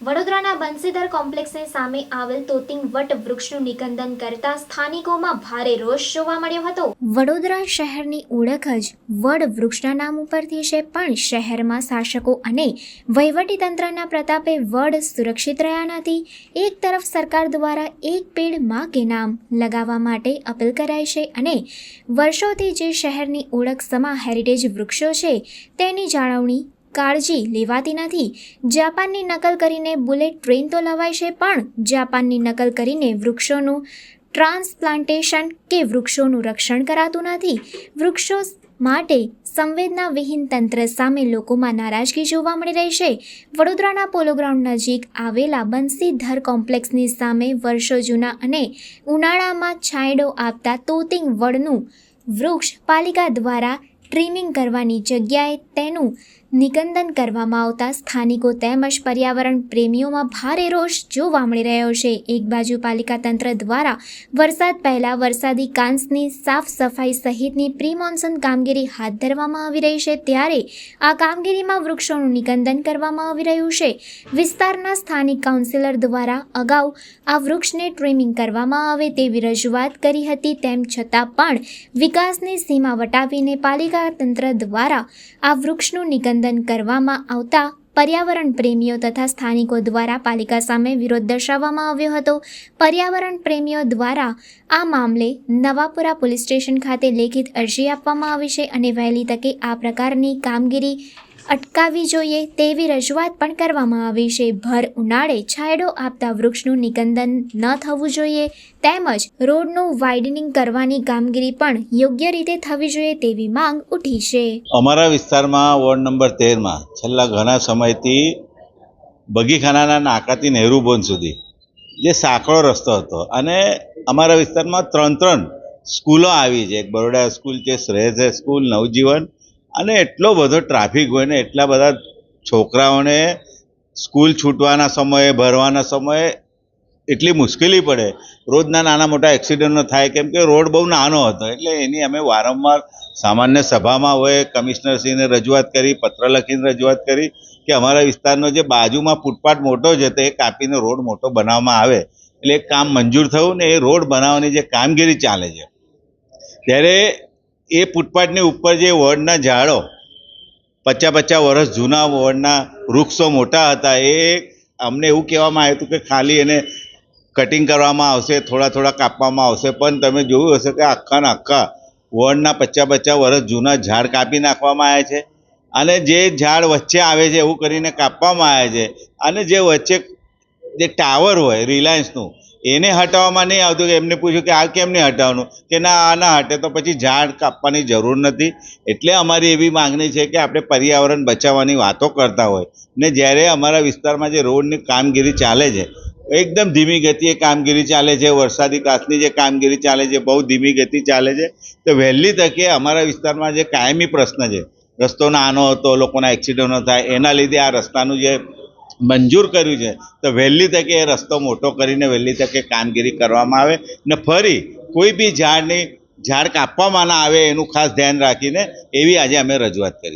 વડોદરાના બંસીધર કોમ્પ્લેક્સની સામે આવેલ તોતિંગ વટ વૃક્ષનું નિકંદન કરતા સ્થાનિકોમાં ભારે રોષ જોવા મળ્યો હતો. વડોદરા શહેરની ઓળખ જ વડ વૃક્ષના નામ ઉપરથી છે, પણ શહેરમાં શાસકો અને વહીવટીતંત્રના પ્રતાપે વડ સુરક્ષિત રહ્યા નથી. એક તરફ સરકાર દ્વારા એક પેડમાં કે નામ લગાવવા માટે અપીલ કરાય છે અને વર્ષોથી જે શહેરની ઓળખ સમા હેરિટેજ વૃક્ષો છે, તેની જાળવણી કાળજી લેવાતી નથી. જાપાનની નકલ કરીને બુલેટ ટ્રેન તો લવાય છે, પણ જાપાનની નકલ કરીને વૃક્ષોનું ટ્રાન્સપ્લાન્ટેશન કે વૃક્ષોનું રક્ષણ કરાતું નથી. વૃક્ષો માટે સંવેદના વિહીન તંત્ર સામે લોકોમાં નારાજગી જોવા મળી રહી છે. વડોદરાના પોલો ગ્રાઉન્ડ નજીક આવેલા બંસીધર કોમ્પ્લેક્સની સામે વર્ષો જૂના અને ઉનાળામાં છાંયડો આપતા તોતિંગ વડનું વૃક્ષ પાલિકા દ્વારા ટ્રીમિંગ કરવાની જગ્યાએ તેનું નિકંદન કરવામાં આવતા સ્થાનિકો તેમજ પર્યાવરણ પ્રેમીઓમાં ભારે રોષ જોવા મળી રહ્યો છે. એક બાજુ પાલિકા તંત્ર દ્વારા વરસાદ પહેલાં વરસાદી કાંસની સાફ સફાઈ સહિતની પ્રી મોન્સૂન કામગીરી હાથ ધરવામાં આવી રહી છે. ત્યારે આ કામગીરીમાં વૃક્ષોનું નિકંદન કરવામાં આવી રહ્યું છે. વિસ્તારના સ્થાનિક કાઉન્સિલર દ્વારા અગાઉ આ વૃક્ષને ટ્રીમિંગ કરવામાં આવે તેવી રજૂઆત કરી હતી. તેમ છતાં પણ વિકાસની સીમા વટાવીને પાલિકા તંત્ર દ્વારા આ વૃક્ષનું નિકંદન કરવામાં આવતા પર્યાવરણ પ્રેમીઓ તથા સ્થાનિકો દ્વારા પાલિકા સામે વિરોધ દર્શાવવામાં આવ્યો હતો. પર્યાવરણ પ્રેમીઓ દ્વારા આ મામલે નવાપુરા પોલીસ સ્ટેશન ખાતે લેખિત અરજી આપવામાં આવી છે અને વહેલી તકે આ પ્રકારની કામગીરી અટકાવવી જોઈએ તેવી રજૂઆત પણ કરવામાં આવી છે. ભર ઉનાળે છાંયડો આપતા વૃક્ષનું નિકંદન ન થવું જોઈએ તેમજ રોડનું વાઇડનિંગ કરવાની કામગીરી પણ યોગ્ય રીતે થવી જોઈએ તેવી માંગ ઉઠી છે. અમારા વિસ્તારમાં વોર્ડ નંબર તેરમાં છેલ્લા ઘણા સમયથી બગીખાનાના નાકાથી નહેરુ બોન સુધી જે સાંકળો રસ્તો હતો અને અમારા વિસ્તારમાં ત્રણ ત્રણ સ્કૂલો આવી છે. એક બરોડા સ્કૂલ છે શ્રેયસ સ્કૂલ, નવજીવન અને એટલો બધો ટ્રાફિક હોય ને, એટલા બધા છોકરાઓને સ્કૂલ છૂટવાના સમયે, ભરવાના સમયે એટલી મુશ્કેલી પડે. રોજના નાના મોટા એક્સિડન્ટો થાય, કેમ કે રોડ બહુ નાનો હતો, એટલે એની અમે વારંવાર સામાન્ય સભામાં હોય, કમિશનરશ્રીને રજૂઆત કરી, પત્ર લખીને રજૂઆત કરી કે અમારા વિસ્તારનો જે બાજુમાં ફૂટપાથ મોટો છે, તે કાપીને રોડ મોટો બનાવવામાં આવે. એટલે કામ મંજૂર થયું ને એ રોડ બનાવવાની જે કામગીરી ચાલે છે. ત્યારે એ ફૂટપાથની ઉપર જે વડના ઝાડો પચાસ પચાસ વર્ષ જૂના વડના વૃક્ષો મોટા હતા, એ અમને એવું કહેવામાં આવ્યું હતું કે ખાલી એને કટિંગ કરવામાં આવશે, થોડા થોડા કાપવામાં આવશે, પણ તમે જોયું હશે કે આખા ને આખા વડના પચાસ પચાસ વર્ષ જૂના ઝાડ કાપી નાખવામાં આવ્યા છે. અને જે ઝાડ વચ્ચે આવે છે, એવું કરીને કાપવામાં આવે છે. અને જે વચ્ચે જે ટાવર હોય રિલાયન્સનું એને હટાવવામાં નહીં આવતું કે એમને પૂછ્યું કે આ કેમ નહીં હટાવવાનું? કે ના, આ ના હટે તો પછી ઝાડ કાપવાની જરૂર નથી. એટલે અમારી એવી માંગણી છે કે આપણે પર્યાવરણ બચાવવાની વાતો કરતા હોય. ને જ્યારે અમારા વિસ્તારમાં જે રોડની કામગીરી ચાલે છે, એકદમ ધીમી ગતિએ કામગીરી ચાલે છે, વરસાદી કાચની જે કામગીરી ચાલે છે, બહુ ધીમી ગતિ ચાલે છે, તો વહેલી તકે અમારા વિસ્તારમાં જે કાયમી પ્રશ્ન છે, રસ્તો નાનો હતો, લોકોના એક્સિડન્ટો થાય, એના લીધે આ રસ્તાનું જે મંજૂર કર્યું છે. તો વહેલી તકે એ રસ્તો મોટો કરીને વહેલી તકે કામગીરી કરવામાં આવે ને ફરી કોઈ બી ઝાડની, ઝાડ કાપવામાં ના આવે એનું ખાસ ધ્યાન રાખીને એવી આજે અમે રજૂઆત કરી